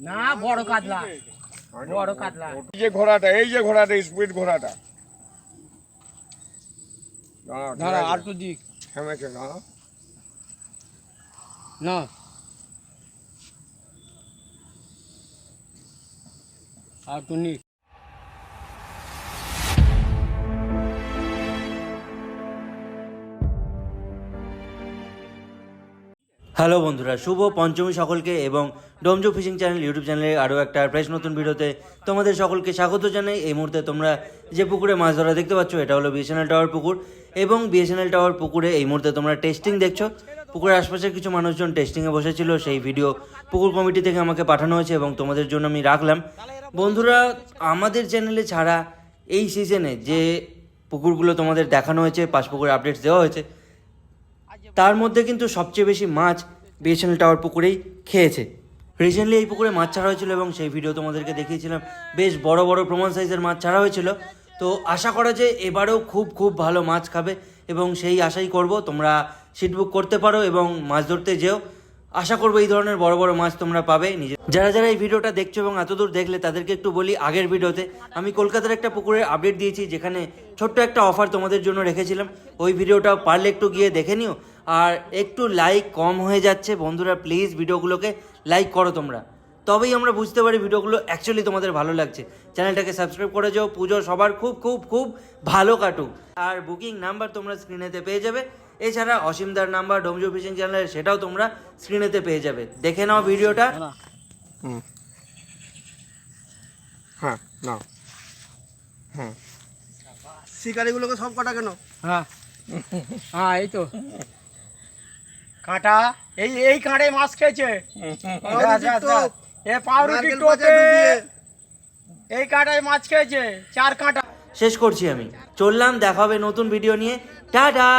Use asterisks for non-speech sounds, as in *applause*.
না বড় কাতলা বড় কাতলা এই যে ঘোড়াটা এই যে ঘোড়াটা স্পিড ঘোড়াটা দাঁড়া, ঠিক দাঁড়া আছে। আর তো দিক থেমেছে না না আর তো নিক হ্যালো বন্ধুরা, শুভ পঞ্চমী সকলকে এবং ডোমজো ফিশিং চ্যানেল ইউটিউব চ্যানেলে আরও একটা ফ্রেশ নতুন ভিডিওতে তোমাদের সকলকে স্বাগত জানাই। এই মুহূর্তে তোমরা যে পুকুরে মাছ ধরা দেখতে পাচ্ছ, এটা হলো বিএসএনএল টাওয়ার পুকুর এবং বিএসএনএল টাওয়ার পুকুরে এই মুহূর্তে তোমরা টেস্টিং দেখছ। পুকুরের আশপাশের কিছু মানুষজন টেস্টিংয়ে বসেছিল, সেই ভিডিও পুকুর কমিটি থেকে আমাকে পাঠানো হয়েছে এবং তোমাদের জন্য আমি রাখলাম। বন্ধুরা, আমাদের চ্যানেলে ছাড়া এই সিজনে যে পুকুরগুলো তোমাদের দেখানো হয়েছে পাঁচ পুকুর আপডেটস দেওয়া হয়েছে তার মধ্যে কিন্তু সবচেয়ে বেশি মাছ বিএসএনএল টাওয়ার পুকুরেই খেয়েছে। রিসেন্টলি এই পুকুরে মাছ ছাড়া হয়েছিল এবং সেই ভিডিও তোমাদেরকে দেখিয়েছিলাম। বেশ বড় বড় প্রমাণ সাইজের মাছ ছাড়া হয়েছিল। তো আশা করা যে এবারেও খুব খুব ভালো মাছ খাবে এবং সেই আশাই করব তোমরা সিট বুক করতে পারো এবং মাছ ধরতে যেও। আশা করব এই ধরনের বড় বড় মাছ তোমরা পাবে। নিজে যারা যারা এই ভিডিওটা দেখছ এবং এতদূর দেখলে তাদেরকে একটু বলি, আগের ভিডিওতে আমি কলকাতার একটা পুকুরের আপডেট দিয়েছি যেখানে ছোট্ট একটা অফার তোমাদের জন্য রেখেছিলাম। ওই ভিডিওটা পারলে একটু গিয়ে দেখে নিও। আর একটু লাইক কম হয়ে যাচ্ছে বন্ধুরা প্লিজ ভিডিওগুলোকে লাইক করো তোমরা। তবেই আমরা বুঝতে পারি ভিডিওগুলো অ্যাকচুয়ালি তোমাদের ভালো লাগছে। চ্যানেলটাকে সাবস্ক্রাইব করে যাও পুজো সবার খুব খুব খুব ভালো কাটুক। আর বুকিং নাম্বার তোমরা স্ক্রিনেতে পেয়ে যাবে। এছাড়া অসীমদার নাম্বার ডোমজো ফিশিং চ্যানেলের সেটাও তোমরা স্ক্রিনেতে পেয়ে যাবে। দেখে নাও ভিডিওটা। হুম। হ্যাঁ হ্যাঁ শিকারিগুলোকে সব কটা কেন? হ্যাঁ। *laughs* হ্যাঁ এই তো। কাঁটা এই এই কাঁড়ে মাছ খেয়েছে। এ পাউরুটি টোপে এই কাঁটায় মাছ খেয়েছে চার কাঁটা। শেষ করছি আমি। চললাম দেখাবে নতুন ভিডিও নিয়ে। টাটা!